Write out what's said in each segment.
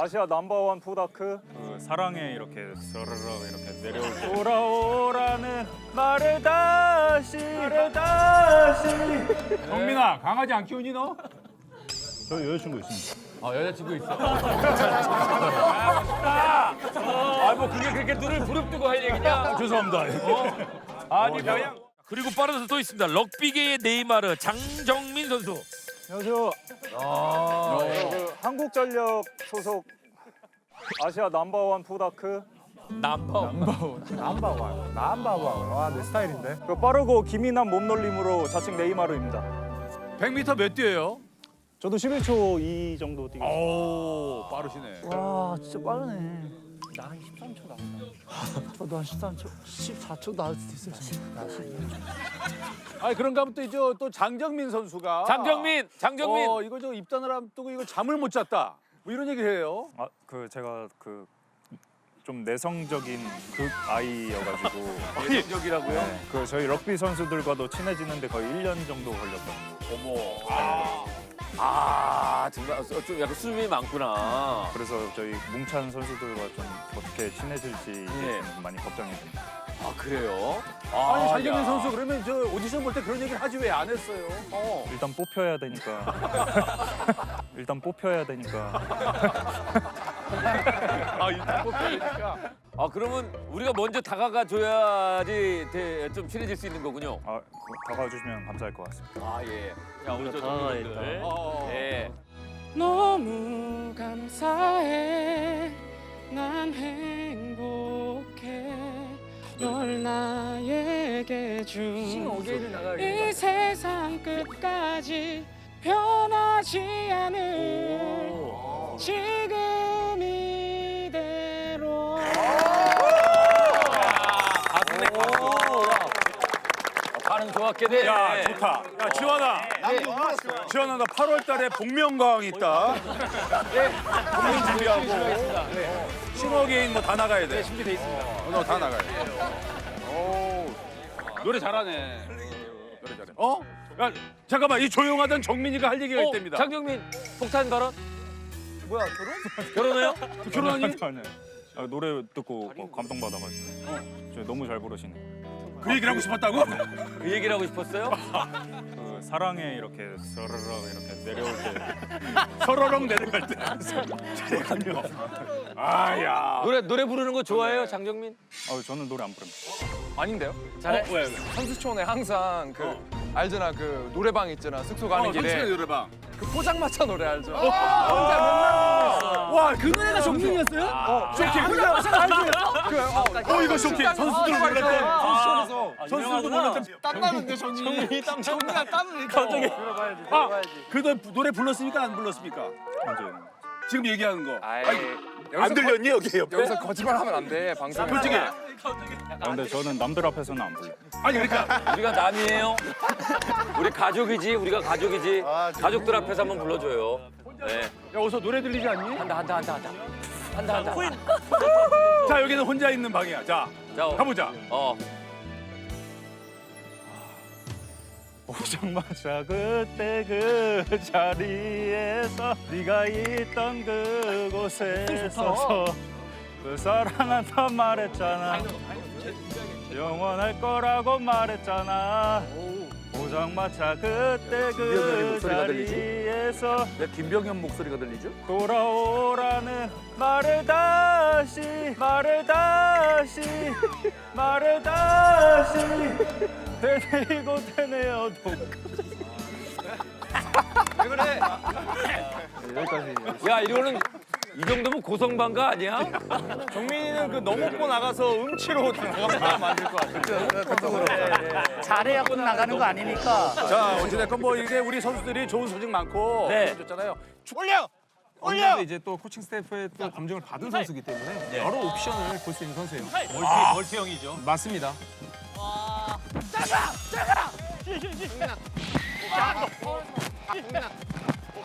아시아 넘버원 푸다크 그 사랑에 이렇게 서르르 이렇게 내려올 때 돌아오라는 말을 다시 말을 다시 정민아 강아지 안 키우니 너? 저 여자친구 있습니다 아 여자친구 있어. 아뭐 그게 그렇게 눈을 부릅뜨고 할 얘기냐? 죄송합니다 아니 그냥. 그리고 빠르서 또 있습니다. 럭비계의 네이마르 장정민 선수. 안녕하세요. 아, 그 한국전력 소속 아시아 넘버원 푸다크 남바. 남바원 남바원 와 내 스타일인데. 그 빠르고 기민한 몸놀림으로 자칭 네이마르입니다. 100m 몇 뛰어요? 저도 11초 2 정도 뛰겠습니다. 오 빠르시네. 와 진짜 빠르네 나 한 13초 나온다 저도 한 13초 14초 나올 수도 있어요 아니 그런가 하면 또 이제 또 장정민 선수가 장정민, 장정민. 어 이거 저 입단을 앞두고 이거 잠을 못 잤다. 뭐 이런 얘기 해요. 아 그 제가 그 좀 내성적인 극 아이여가지고 예정적이라고요? 네, 그 저희 럭비 선수들과도 친해지는데 거의 1년 정도 걸렸거든요. 어머. 아, 아 정말 어, 좀 약간 수줍음이 많구나. 그래서 저희 뭉찬 선수들과 좀 어떻게 친해질지 이게 네. 좀 많이 걱정이 됩니다. 아 그래요? 아니 장정민 야. 선수 그러면 저 오디션 볼 때 그런 얘기를 하지 왜 안 했어요? 어. 일단 뽑혀야 되니까. 일단 뽑혀야 되니까. 아 일단 뽑혀야니까. 아 그러면 우리가 먼저 다가가 줘야지 대- 좀 친해질 수 있는 거군요. 아, 그 다가와주시면 감사할 것 같습니다. 아 예. 자 우리 저 동료들. 어. 예. 너무 감사해 난 행복해 널 나에게 준이 세상 끝까지 변하지 않을 지금 반응 좋았게 돼. 야 좋다. 야 지원아. 지원아 나 8월 달에 복면가왕 있다. 복면 준비하고. 싱어게인 뭐 다 나가야 돼. 준비돼 있습니다. 너 다 나가야 돼. 오 노래 잘하네. 노래 잘해. 어? 야 잠깐만 이 조용하던 정민이가 할 얘기가 어, 있답니다. 장정민 폭탄 발언? 뭐야 결혼? 결혼해요? 결혼하니? 아, 노래 듣고 어, 감동받아가지고. 저 너무 잘 부르시네. 그 얘기를 하고 싶었다고? 그 얘기를 하고 싶었어요? 그 사랑에 이렇게 서르르 이렇게 내려올 때 서러렁 내려갈 때. 아야. 노래 노래 부르는 거 좋아해요, 장정민? 아, 저는 노래 안 부릅니다. 아닌데요? 잘해. 왜? 왜? 선수촌에 항상 그 알잖아 그 노래방 있잖아 숙소 가는 어, 길에 선수의 노래방. 그 포장마차 노래 알죠? 와, 그 노래가 정민이었어요? 어, 쇼킹. 그, 어, 어, 이거 쇼킹. 선수들 몰랐던. 선수들도 몰랐던. 땀 나는데 정민이 정민아 땀을 갑자기 아, 그 노래, 노래 불렀습니까? 안 불렀습니까? 언제? 지금 얘기하는 거. 아이, 안 들렸니 여기 옆에? 여기서 거짓말하면 안 돼 방송에 솔직히. 아, 근데 저는 남들 앞에서는 안 불러요. 아니 그러니까 우리가 남이에요. 우리 가족이지, 우리가 가족이지. 가족들 앞에서 한번 불러줘요. 네. 야, 어서 노래 들리지 않니? 한다, 한다, 한다, 한다. 한다, 한다. 자, 여기는 혼자 있는 방이야. 자, 자, 가보자. 어. 오장마차 그때 그 자리에서 네가 있던 그곳에 서서 그 사랑한다 말했잖아 영원할 거라고 말했잖아 오장마차 그때 그 자리에서 왜 김병현 목소리가 들리죠? 돌아오라는 말을 다시 말을 다시 말을 다시 되뇌이고 되뇌어 도 야, 이거는 이 정도면 고성방가 아니야? 정민이는 그 넘어고 나가서 음치로 나가면 만들 것 같아 잘해야 끝 나가는 거 아니니까. 자, 어찌됐건 뭐 이게 우리 선수들이 좋은 소식 많고 네. 보여줬잖아요. 올려! 이제 또 코칭 스태프의 또 감정을 받은 선수이기 때문에 여러 옵션을 볼 수 있는 선수예요. 멀티, 멀티형이죠. 맞습니다.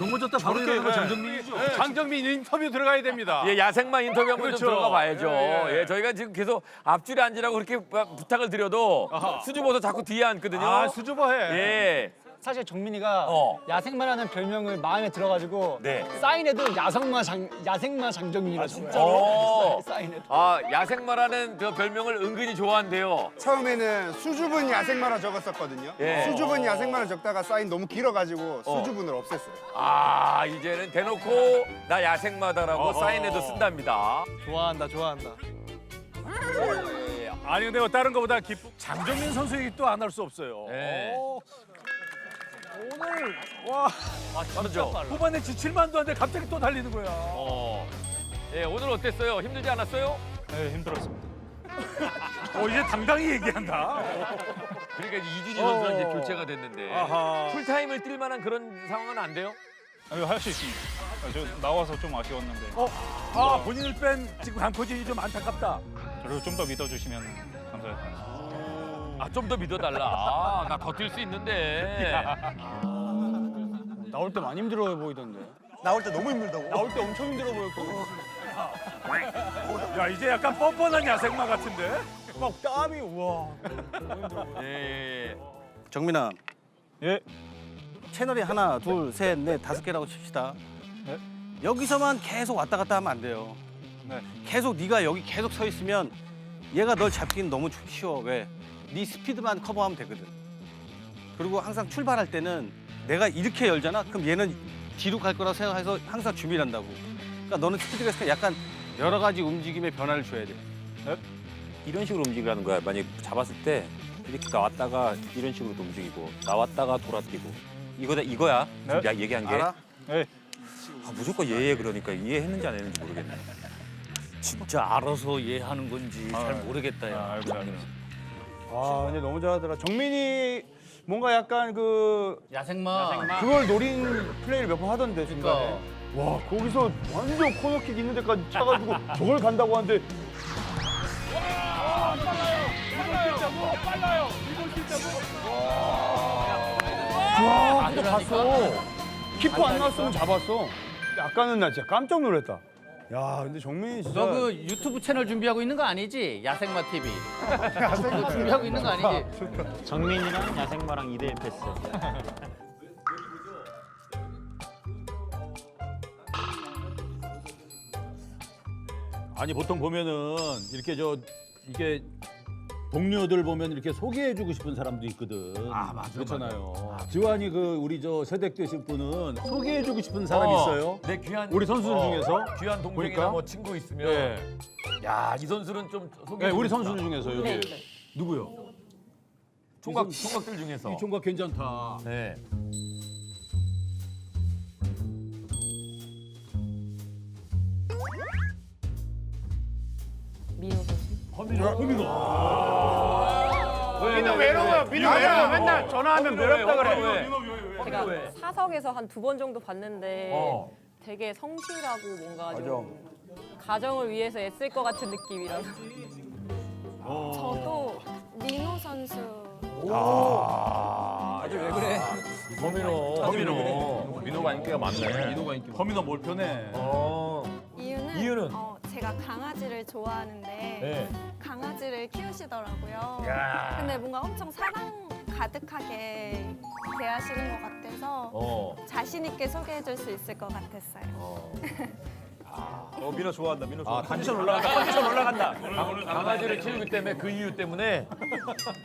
넘어졌다 바로 일어나는 건 장정민이죠. 네, 장정민 인터뷰 들어가야 됩니다. 예, 야생마 인터뷰 한번 그렇죠. 좀 들어가 봐야죠. 예, 예, 예. 저희가 지금 계속 앞줄에 앉으라고 그렇게 부탁을 드려도 수줍어서 자꾸 뒤에 앉거든요. 아 수줍어해. 예. 사실 정민이가 어. 야생마라는 별명을 마음에 들어가지고 네. 사인에도 야생마 장 야생마 장정민이라 진짜로 어. 사인에도 아, 야생마라는 그 별명을 은근히 좋아한대요. 처음에는 수줍은 야생마라 적었었거든요. 예. 수줍은 야생마라 적다가 사인 너무 길어가지고 수줍은을 없앴어요. 아, 이제는 대놓고 나 야생마다라고. 사인에도 쓴답니다. 좋아한다 좋아한다. 예. 아니 근데 뭐 다른 거보다 기쁨. 장정민 선수 얘기 또 안 할 수 없어요. 예. 오, 오늘 와 빠르죠? 후반에 지칠만도 한데 갑자기 또 달리는 거야. 어. 예, 오늘 어땠어요? 힘들지 않았어요? 네, 힘들었습니다. 어 이제 당당히 얘기한다. 그러니까 이제 이준희 선수랑 이제 어. 교체가 됐는데 아하. 풀타임을 뛸 만한 그런 상황은 안 돼요? 아, 할수 있습니다. 아, 저 나와서 좀 아쉬웠는데 아 본인을 뺀 지금 강포진이 좀 안타깝다. 저를 좀 더 믿어주시면 감사하겠습니다. 아, 좀 더 믿어달라. 아, 나더 뛸 수 있는데. 나올 때 많이 힘들어 보이던데. 나올 때 너무 힘들다고. 나올 때 엄청 힘들어 보였고. 야 이제 약간 뻔뻔한 야생마 같은데. 막 땀이 우와. 예, 예, 예. 정민아. 예. 채널이 하나, 둘, 셋, 넷, 다섯 개라고 칩시다. 네. 여기서만 계속 왔다 갔다 하면 안 돼요. 네. 계속 네가 여기 계속 서 있으면 얘가 널 잡기는 너무 쉬워. 왜? 네 스피드만 커버하면 되거든. 그리고 항상 출발할 때는 내가 이렇게 열잖아. 그럼 얘는 뒤로 갈 거라고 생각해서 항상 준비를 한다고. 그러니까 너는 스피드가 있으니까 약간 여러 가지 움직임의 변화를 줘야 돼. 이런 식으로 움직이라는 거야. 만약 잡았을 때 이렇게 나왔다가 이런 식으로도 움직이고 나왔다가 돌아뛰고 이거다 이거야. 지금 네. 야, 얘기한 게. 알아? 네. 아, 무조건 예예 그러니까 이해했는지 안 했는지 모르겠네. 진짜 알아서 이해하는 건지 잘 모르겠다 아, 알고 알겠 와 근데 너무 잘하더라. 정민이 뭔가 약간 그 야생마. 그걸 노린 플레이를 몇 번 하던데 중간에. 그러니까. 와 거기서 완전 코너킥 있는 데까지 차가지고 저걸 간다고 하는데. 와 근데 봤어. 키퍼 안 나왔으면 잡았어. 아까는 나 진짜 깜짝 놀랐다 야 근데 정민이 진짜 너 그 유튜브 채널 준비하고 있는 거 아니지? 야생마 TV. 그거 준비하고 있는 거 아니지? 정민이랑 야생마랑 2대1 패스. 아니 보통 보면은 이렇게 저 이게 동료들 보면 이렇게 소개해주고 싶은 사람도 있거든. 아 맞아. 그렇잖아요. 지환이 그 우리 저 세댁 되실 분은 소개해주고 싶은 사람 어, 있어요? 내 귀한 우리 선수들 어, 중에서? 귀한 동생이나 보니까? 뭐 친구 있으면 네. 야, 이 선수는 좀 소개 네, 우리 선수들 중에서 여기 네. 누구요? 총각 총각들 중에서. 이 총각 괜찮다. 네. 민호 선수. 민호 외로워. 민호 외로워. 맨날 전화하면 외롭다 그래. 제가 사석에서 한 두 번 정도 봤는데 어. 되게 성실하고 뭔가 좀 가정을 위해서 애쓸 것 같은 느낌이라서 저도 민호 선수 아주 왜 그래? 허민호. 허민호. 민호가 인기가 많네. 민호가 인기. 허민호 뭘 편해? 어. 이유는, 이유는? 어, 제가 강아지를 좋아하는데 네. 강아지를 키우시더라고요. 야. 근데 뭔가 엄청 사랑 가득하게 대하시는 것 같아서 어. 자신 있게 소개해 줄 수 있을 것 같았어요. 어 민호 좋아한다 민호 좋아. 컨디션 올라간다. 컨디션 올라간다. 강아지를 키우기 때문에 그 이유 때문에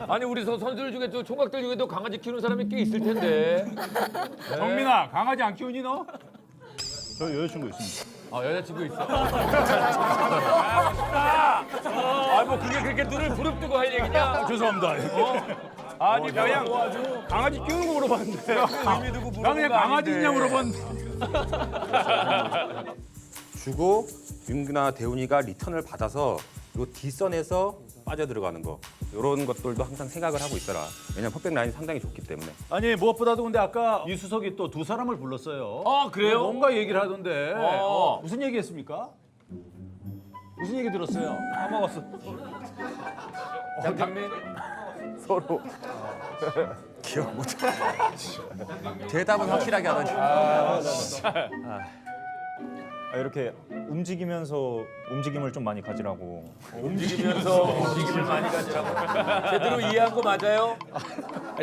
아니 우리 선- 선수들 중에 또 총각들 중에도 강아지 키우는 사람이 꽤 있을 텐데. 네. 정민아 강아지 안 키우니 너? 저 여자친구 있습니다. 아 여자친구 있어. 아 뭐 그게 그렇게 눈을 부릅뜨고 할 얘기냐? 죄송합니다. 아니 그냥 그냥 강아지 키우는 거 물어봤는데. 의미 두고 물어본 나 그냥 거 강아지 아닌데. 있냐 물어봤는데. 주고 윤규나 대훈이가 리턴을 받아서 요 뒷선에서 빠져 들어가는 거 이런 것들도 항상 생각을 하고 있어라. 왜냐면 퍼펙 라인이 상당히 좋기 때문에. 아니 무엇보다도 근데 아까 이 수석이 또 두 사람을 불렀어요. 아 그래요? 뭔가 얘기를 하던데 어. 어, 무슨 얘기했습니까? 무슨 얘기 들었어요? 까먹었어. 장민 서로 기억 못. 대답은 확실하게 하더니. 아, 이렇게 움직이면서 움직임을 좀 많이 가지라고. 움직이면서 움직임을 많이 가지라고. 제대로 이해한 거 맞아요?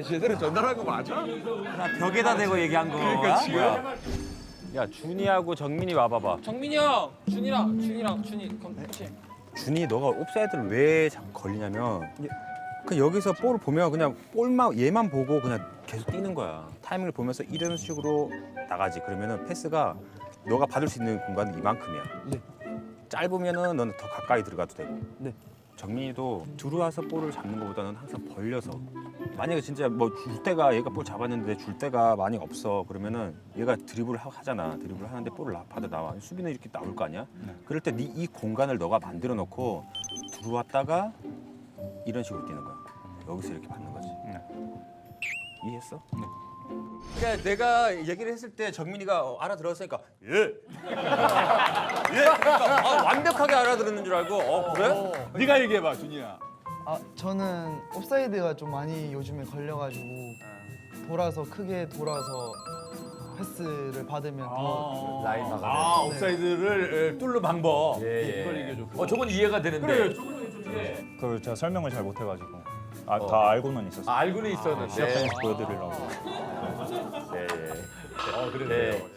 제대로 전달한 거 맞아? 벽에다 대고 얘기한 거. 그러니까 지금. 야 준이하고 정민이 와봐봐. 정민이 형, 준이랑 준이랑 준이 코치. 준이 너가 옵사이드를 왜 자꾸 걸리냐면 그 여기서 볼을 보면 그냥 볼만 얘만 보고 그냥 계속 뛰는 거야. 타이밍을 보면서 이런 식으로 나가지. 그러면은 패스가 너가 받을 수 있는 공간은 이만큼이야. 짧으면은 너는 더 가까이 들어가도 되고. 정민이도 들어와서 볼을 잡는 것보다는 항상 벌려서. 만약에 진짜 뭐 줄 때가 얘가 볼 잡았는데 줄 때가 많이 없어. 그러면은 얘가 드리블을 하- 하잖아. 드리블을 하는데 볼을 나- 받아 나와. 수비는 이렇게 나올 거 아니야? 그럴 때 네 이 공간을 너가 만들어 놓고 들어왔다가 이런 식으로 뛰는 거야. 여기서 이렇게 받는 거지. 이해했어? 그러니까 내가 얘기를 했을 때 정민이가 어, 알아들었으니까 예. 예. 그러니까 아, 완벽하게 알아들었는 줄 알고 어 그래? 네가 얘기해봐 준이야. 아 저는 옵사이드가 좀 많이 요즘에 걸려가지고 돌아서 크게 돌아서 패스를 받으면 더 라인 나가. 아 옵사이드를 뚫는 방법. 예, 예. 이걸 얘기해 줘. 어, 저건 이해가 되는데. 그걸 제가 설명을 잘 못해가지고. 아, 다 알고는 있었어요. 아, 알고는 있었는데. 보여드리려고. 네, 예. 어, 그러네요.